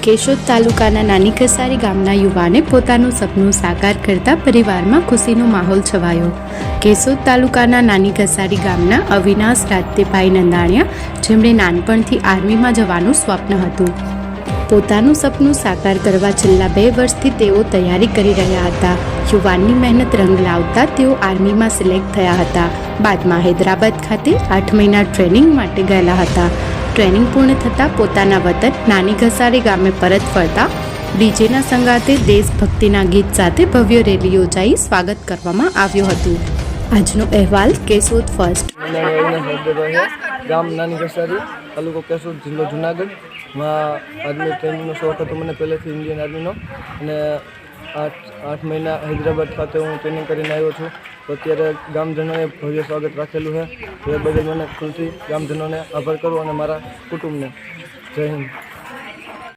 કેશોદ તાલુકાના નાની ખસારી ગામના યુવાને પોતાનું સપનું સાકાર કરતા પરિવારમાં ખુશીનો માહોલ છવાયો કેશોદ તાલુકાના નાની ખસારી ગામના અવિનાશ રાજદેભાઈ નંદાણિયા જેમણે નાનપણથી આર્મીમાં જવાનું સ્વપ્ન હતું। પોતાનું સપનું સાકાર કરવા છેલ્લા બે વર્ષથી તેઓ તૈયારી કરી રહ્યા હતા. યુવાનની મહેનત રંગ લાવતા તેઓ આર્મીમાં સિલેક્ટ થયા હતા. બાદમાં હૈદરાબાદ ખાતે આઠ મહિના ટ્રેનિંગ માટે ગયેલા હતા. ટ્રેનિંગ પૂર્ણ થતાં પોતાના વતન નાની ઘસારી ગામે પરત ફરતા ડીજેના સંગાતે દેશભક્તિના ગીત સાથે ભવ્ય રેલી યોજાઈ સ્વાગત કરવામાં આવ્યું હતું. આજનો અહેવાલ કેશોદ ફર્સ્ટ. ગામ નાની કસારી તાલુકો કેશોદ જિલ્લો જુનાગઢ. માં આર્મી ટ્રેનિંગનો શોખ હતો મને પહેલેથી ઇન્ડિયન આર્મીનો અને આઠ આઠ મહિના હૈદરાબાદ ખાતે હું ટ્રેનિંગ કરીને આવ્યો છું. તો અત્યારે ગામજનોએ ભવ્ય સ્વાગત રાખેલું છે. એ બદલ મને ખુશી ગામજનોને આભાર કરું અને મારા કુટુંબને જય હિન્દ.